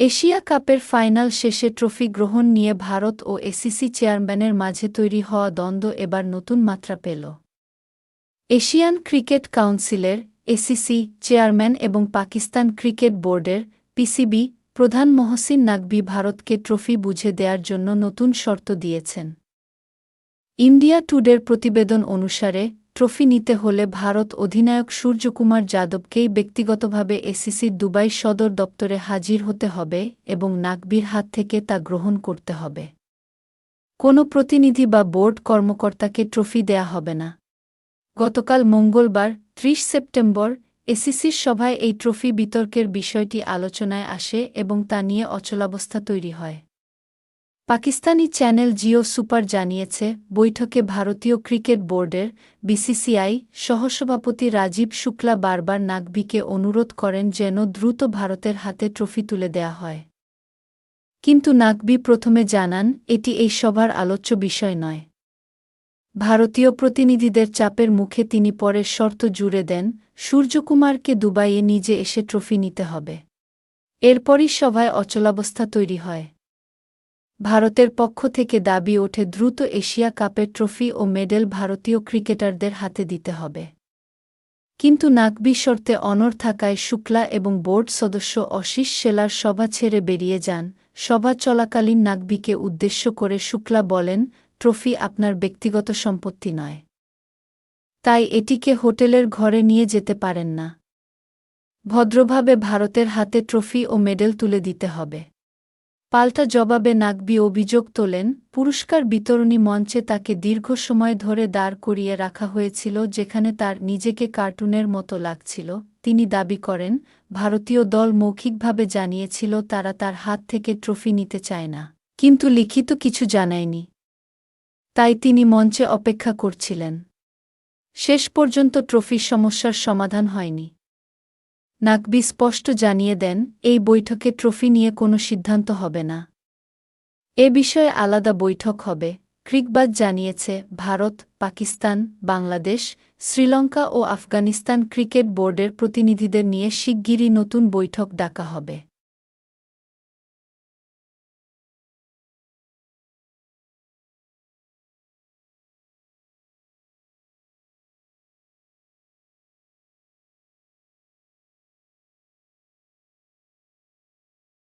Asia কাপের final শেষে trophy গ্রহণ নিয়ে ভারত ও এসিসি চেয়ারম্যানের মাঝে তৈরি হওয়া দ্বন্দ্ব এবার নতুন মাত্রা পেল। এশিয়ান ক্রিকেট কাউন্সিলের এসিসি চেয়ারম্যান এবং পাকিস্তান ক্রিকেট বোর্ডের পিসিবি প্রধান মহসিন নাকবি ভারতকে ট্রফি বুঝে দেওয়ার জন্য নতুন শর্ত দিয়েছেন। ইন্ডিয়া টুডের প্রতিবেদন অনুসারে ট্রফি নিতে হলে ভারত অধিনায়ক সূর্যকুমার যাদবকেই ব্যক্তিগতভাবে এসিসির দুবাই সদর দপ্তরে হাজির হতে হবে এবং নাকবির হাত থেকে তা গ্রহণ করতে হবে। কোনো প্রতিনিধি বা বোর্ড কর্মকর্তাকে ট্রফি দেয়া হবে না। গতকাল মঙ্গলবার, ত্রিশ সেপ্টেম্বর, এসিসির সভায় এই ট্রফি বিতর্কের বিষয়টি আলোচনায় আসে এবং তা নিয়ে অচলাবস্থা তৈরি হয়। পাকিস্তানি চ্যানেল জিও সুপার জানিয়েছে, বৈঠকে ভারতীয় ক্রিকেট বোর্ডের বিসিসিআই সহসভাপতি রাজীব শুক্লা বারবার নাকভিকে অনুরোধ করেন যেন দ্রুত ভারতের হাতে ট্রফি তুলে দেয়া হয়। কিন্তু নাকবি প্রথমে জানান, এটি এই সভার আলোচ্য বিষয় নয়। ভারতীয় প্রতিনিধিদের চাপের মুখে তিনি পরের শর্ত জুড়ে দেন, সূর্যকুমারকে দুবাইয়ে নিজে এসে ট্রফি নিতে হবে। এরপরই সভায় অচলাবস্থা তৈরি হয়। ভারতের পক্ষ থেকে দাবি ওঠে দ্রুত এশিয়া কাপের ট্রফি ও মেডেল ভারতীয় ক্রিকেটারদের হাতে দিতে হবে। কিন্তু নাকবি শর্তে অনর থাকায় শুক্লা এবং বোর্ড সদস্য অশিস সেলার সভা ছেড়ে বেরিয়ে যান। সভা চলাকালীন নাকবিকে উদ্দেশ্য করে শুক্লা বলেন, ট্রফি আপনার ব্যক্তিগত সম্পত্তি নয়। তাই এটিকে হোটেলের ঘরে নিয়ে যেতে পারেন না। ভদ্রভাবে ভারতের হাতে ট্রফি ও মেডেল তুলে দিতে হবে। পাল্টা জবাবে নাকবি অভিযোগ তোলেন, পুরস্কার বিতরণী মঞ্চে তাকে দীর্ঘ সময় ধরে দাঁড় করিয়ে রাখা হয়েছিল যেখানে তার নিজেকে কার্টুনের মতো লাগছিল। তিনি দাবি করেন, ভারতীয় দল মৌখিকভাবে জানিয়েছিল তারা তার হাত থেকে ট্রফি নিতে চায় না, কিন্তু লিখিত কিছু জানায়নি। তাই তিনি মঞ্চে অপেক্ষা করছিলেন। শেষ পর্যন্ত ট্রফির সমস্যার সমাধান হয়নি। নাকবি স্পষ্ট জানিয়ে দেন, এই বৈঠকে ট্রফি নিয়ে কোনো সিদ্ধান্ত হবে না। এ বিষয়ে আলাদা বৈঠক হবে। ক্রিকবাদ জানিয়েছে, ভারত, পাকিস্তান, বাংলাদেশ, শ্রীলঙ্কা ও আফগানিস্তান ক্রিকেট বোর্ডের প্রতিনিধিদের নিয়ে শিগগিরই নতুন বৈঠক ডাকা হবে।